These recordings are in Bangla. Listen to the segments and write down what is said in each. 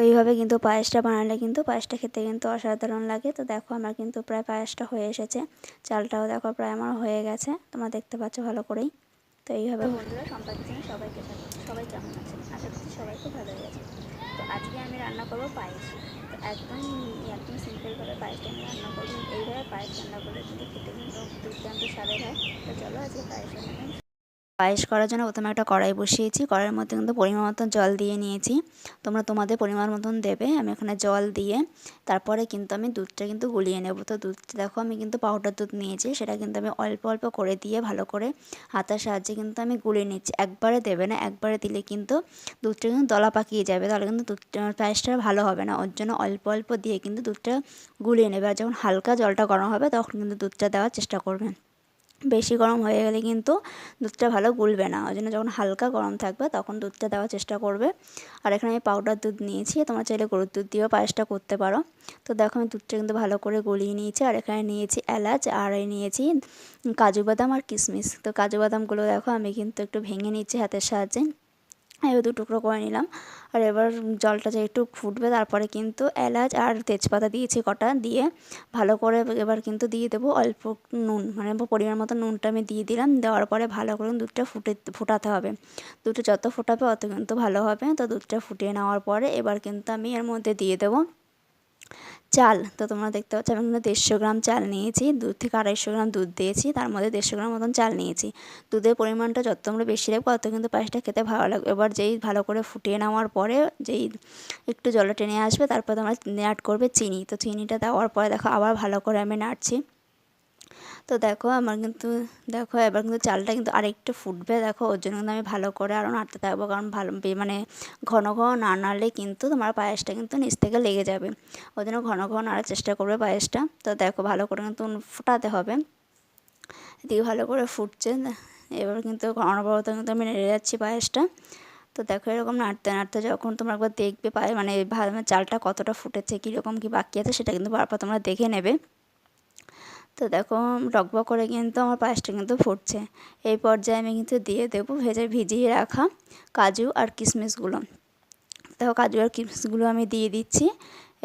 এইভাবে কিন্তু পায়েসটা বানালে কিন্তু পায়েসটা খেতে কিন্তু অসাধারণ লাগে। তো দেখো আমার কিন্তু প্রায় পায়েসটা হয়ে এসেছে। চালটাও দেখো প্রায় আমার হয়ে গেছে। তোমরা দেখতে পাচ্ছ ভালো করেই। তো এইভাবে বন্ধুরা সম্পাদিত সবাইকে সবাই কেমন আছে আশা করছি সবাই খুব ভালো গেছে তো আজকে আমি রান্না করব পায়েস। তো একদম একদম সিম্পলভাবে পায়েসটা আমি রান্না করব। এইভাবে পায়েস রান্না করলে কিন্তু খেতে কিন্তু দুর্দান্ত স্বাদের হয়। তো চলো আজকে পায়েস করার জন্য প্রথমে একটা কড়াই বসিয়েছি। কড়াইয়ের মধ্যে কিন্তু পরিমাণ মতন জল দিয়ে নিয়েছি। তোমরা তোমাদের পরিমাণ মতন দেবে, আমি এখানে জল দিয়ে তারপরে কিন্তু আমি দুধটা কিন্তু গুলিয়ে নেব। তো দুধটা দেখো আমি কিন্তু পাউডার দুধ নিয়েছি, সেটা কিন্তু আমি অল্প অল্প করে দিয়ে ভালো করে হাতার সাহায্যে কিন্তু আমি গুলিয়ে নিচ্ছি। একবারে দেবে না, একবারে দিলে কিন্তু দুধটা কিন্তু দলা পাকিয়ে যাবে, তাহলে কিন্তু দুধটা, পায়েসটা ভালো হবে না। ওর জন্য অল্প অল্প দিয়ে কিন্তু দুধটা গুলিয়ে নেবে। আর যখন হালকা জলটা গরম হবে, তখন কিন্তু দুধটা দেওয়ার চেষ্টা করবে। বেশি গরম হয়ে গেলে কিন্তু দুধটা ভালো গুলবে না। ওই জন্য যখন হালকা গরম থাকবে তখন দুধটা দেওয়ার চেষ্টা করবে। আর এখানে আমি পাউডার দুধ নিয়েছি। তোমরা চাইলে গরুর দুধ দিয়েও পায়েসটা করতে পারো। তো দেখো আমি দুধটা কিন্তু ভালো করে গলিয়ে নিয়েছি। আর এখানে নিয়েছি এলাচ আর এই নিয়েছি কাজু বাদাম আর কিশমিশ। তো কাজু বাদামগুলো দেখো আমি কিন্তু একটু ভেঙে নিচ্ছি হাতের সাহায্যে। এবার দু টুকরো করে নিলাম। আর এবার জলটা যে একটু ফুটবে, তারপরে কিন্তু এলাচ আর তেজপাতা দিয়েছি কটা দিয়ে ভালো করে এবার কিন্তু দিয়ে দেবো অল্প নুন। মানে পরিমাণ মতো নুনটা আমি দিয়ে দিলাম। দেওয়ার পরে ভালো করে দুধটা ফুটে, ফোটাতে হবে। দুধটা যত ফোটাবে, অত কিন্তু ভালো হবে। তো দুধটা ফুটিয়ে নেওয়ার পরে এবার কিন্তু আমি এর মধ্যে দিয়ে দেবো চাল, তো তোমরা দেখতে পাচ্ছ আমি এখানে দেড়শো গ্রাম চাল নিয়েছি, দুধ থেকে আড়াইশো গ্রাম দুধ দিয়েছি, তার মধ্যে দেড়শো গ্রাম মতন চাল নিয়েছি। দুধের পরিমাণটা যত তোমরা বেশি রাখব তত কিন্তু পায়েসটা খেতে ভালো লাগবে। এবার যেই ভালো করে ফুটিয়ে নেওয়ার পরে যেই একটু জলে টেনে আসবে, তারপর তোমরা অ্যাড করবে চিনি। তো চিনিটা দেওয়ার পরে দেখো আবার ভালো করে আমি নাড়ছি। তো দেখো আমার কিন্তু, দেখো এবার কিন্তু চালটা কিন্তু আরেকটু ফুটবে। দেখো ওর জন্য কিন্তু আমি ভালো করে আরও নাড়তে থাকব, কারণ ভালো মানে ঘন ঘন না নাড়লে কিন্তু তোমার পায়েসটা কিন্তু নিচ থেকে লেগে যাবে। ওই জন্য ঘন ঘন নাড়ার চেষ্টা করবে পায়েসটা। তো দেখো ভালো করে কিন্তু ফোটাতে হবে। এদিকে ভালো করে ফুটছে। এবার কিন্তু অনবরত কিন্তু আমি নেড়ে যাচ্ছি পায়েসটা। তো দেখো এরকম নাড়তে নাড়তে যখন তোমরা একবার দেখবে পায়ে মানে চালটা কতটা ফুটেছে, কীরকম কী বাকি আছে সেটা কিন্তু বারবার তোমরা দেখে নেবে। তো দেখো টকবক করে কিন্তু আমার পায়েসটা কিন্তু ফুটছে। এই পর্যায়ে আমি কিন্তু দিয়ে দেবো ভেজে ভিজিয়ে রাখা কাজু আর কিশমিশগুলো দেখো, কাজু আর কিশমিশগুলো আমি দিয়ে দিচ্ছি।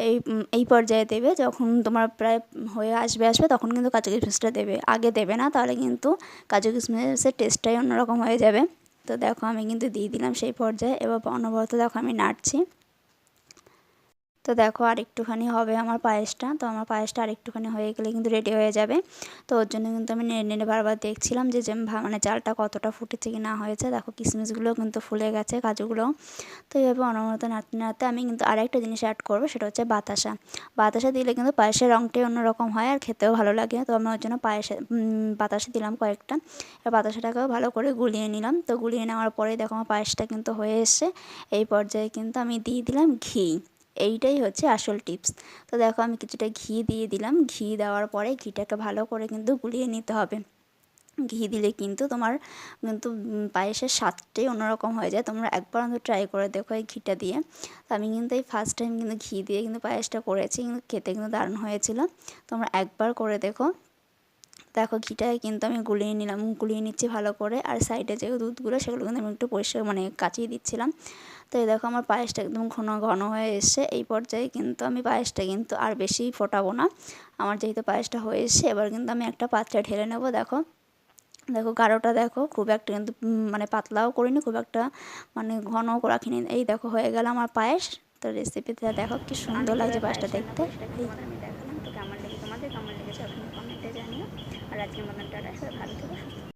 এই এই পর্যায়ে দেবে, যখন তোমার প্রায় হয়ে আসবে আসবে, তখন কিন্তু কাজু কিশমিশটা দেবে। আগে দেবে না, তাহলে কিন্তু কাজু কিশমিশের টেস্টটাই অন্যরকম হয়ে যাবে। তো দেখো, আমি কিন্তু দিয়ে দিলাম সেই পর্যায়ে। এবার অনবরত দেখো, আমি নাড়ছি। তো দেখো আর একটুখানি হবে আমার পায়েসটা। তো আমার পায়েসটা আর একটুখানি হয়ে গেলে কিন্তু রেডি হয়ে যাবে। তো ওর জন্য কিন্তু আমি নেড়ে নেড়ে বারবার দেখছিলাম যে মানে চালটা কতটা ফুটেছে কি না হয়েছে। দেখো কিশমিশগুলো কিন্তু ফুলে গেছে কাজুগুলো। তো এইভাবে অনবরত নাড়তে নাড়তে আমি কিন্তু আরেকটা জিনিস অ্যাড করব, সেটা হচ্ছে বাতাসা। বাতাসা দিলে কিন্তু পায়েসের রঙটাই অন্যরকম হয় আর খেতেও ভালো লাগে। তো আমি ওর জন্য পায়েসে বাতাসা দিলাম কয়েকটা। এবার বাতাসাটাকেও ভালো করে গুলিয়ে নিলাম। তো গুলিয়ে নেওয়ার পরে দেখো আমার পায়েসটা কিন্তু হয়ে এসছে। এই পর্যায়ে কিন্তু আমি দিয়ে দিলাম ঘি। এইটাই হচ্ছে আসল টিপস। তো দেখো আমি কিছুটা ঘি দিয়ে দিলাম। ঘি দেওয়ার পরে ঘিটাকে ভালো করে কিন্তু গুলিয়ে নিতে হবে। ঘি দিলে কিন্তু তোমার কিন্তু পায়েসের স্বাদটাই অন্যরকম হয়ে যায়। তোমরা একবার অন্তত ট্রাই করে দেখো এই ঘিটা দিয়ে। তো আমি কিন্তু এই ফার্স্ট টাইম কিন্তু ঘি দিয়ে কিন্তু পায়েসটা করেছি। কিন্তু খেতে কিন্তু দারুণ হয়েছিল। তোমরা একবার করে দেখো। দেখো ঘিটায় কিন্তু আমি গুলিয়ে নিলাম, গুলিয়ে নিচ্ছি ভালো করে। আর সাইডে যে দুধগুলো, সেগুলো কিন্তু আমি একটু পরিষ্কার মানে কাচিয়ে দিচ্ছিলাম। তো এই দেখো আমার পায়েসটা একদম ঘন ঘন হয়ে এসছে। এই পর্যায়ে কিন্তু আমি পায়েসটা কিন্তু আর বেশি ফোটাবো না। আমার যেহেতু পায়েসটা হয়ে এসছে, এবার কিন্তু আমি একটা পাত্রে ঢেলে নেব, দেখো। দেখো গাঢ়টা দেখো, খুব একটা কিন্তু মানে পাতলাও করিনি, খুব একটা মানে ঘনও রাখিনি। এই দেখো হয়ে গেল আমার পায়েস। তো রেসিপিতে দেখো কি সুন্দর লাগছে পায়েসটা দেখতে কেমন লেগে তোমাদের কেমন লেগেছে আপনি কমেন্টে জানিও আর আজকের মতন টাটা ভালো থেকো সুস্থ